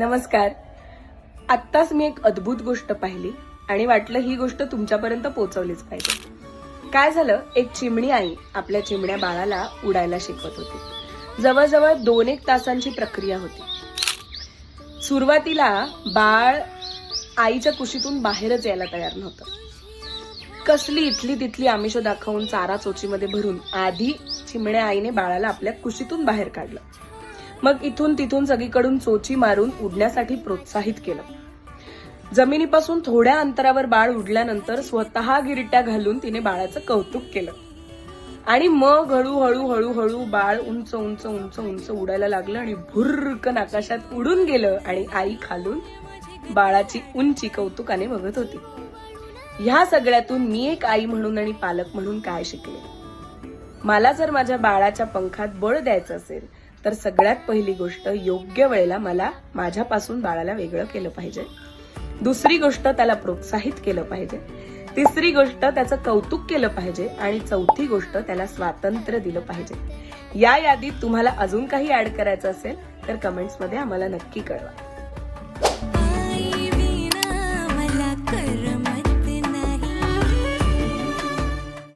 नमस्कार. आत्ताच मी एक अद्भुत गोष्ट पाहिली आणि वाटलं ही गोष्ट तुमच्यापर्यंत पोहोचवलीच पाहिजे. काय झालं? एक चिमणी आई आपल्या चिमण्या बाळाला उडायला शिकवत होती. जवळजवळ दोन एक तासांची प्रक्रिया होती. सुरुवातीला बाळ आईच्या कुशीतून बाहेरच यायला तयार नव्हतं. कसली इथली तिथली आमिष दाखवून चारा चोचीमध्ये भरून आधी चिमण्या आईने बाळाला आपल्या कुशीतून बाहेर काढलं. मग इथून तिथून सगळीकडून चोची मारून उडण्यासाठी प्रोत्साहित केलं. जमिनीपासून थोड्या अंतरावर बाळ उडल्यानंतर स्वतः गिरिट्या घालून तिने बाळाचं कौतुक केलं. आणि मग हळूहळू हळूहळू बाळ उंच उंच उंच उंच उडायला लागलं आणि भुर्रकन आकाशात उडून गेलं आणि आई खालून बाळाची उंची कौतुकाने बघत होती. ह्या सगळ्यातून मी एक आई म्हणून आणि पालक म्हणून काय शिकले? मला जर माझ्या बाळाच्या पंखात बळ द्यायचं असेल तर सगळ्यात पहिली गोष्ट योग्य वेळेला मला माझ्यापासून बाळाला वेगळं केलं पाहिजे. दुसरी गोष्ट त्याला प्रोत्साहित केलं पाहिजे. तिसरी गोष्ट त्याचं कौतुक केलं पाहिजे आणि चौथी गोष्ट त्याला स्वातंत्र्य दिलं पाहिजे. या यादीत तुम्हाला अजून काही ऍड करायचं असेल तर कमेंट्समध्ये आम्हाला नक्की कळवा.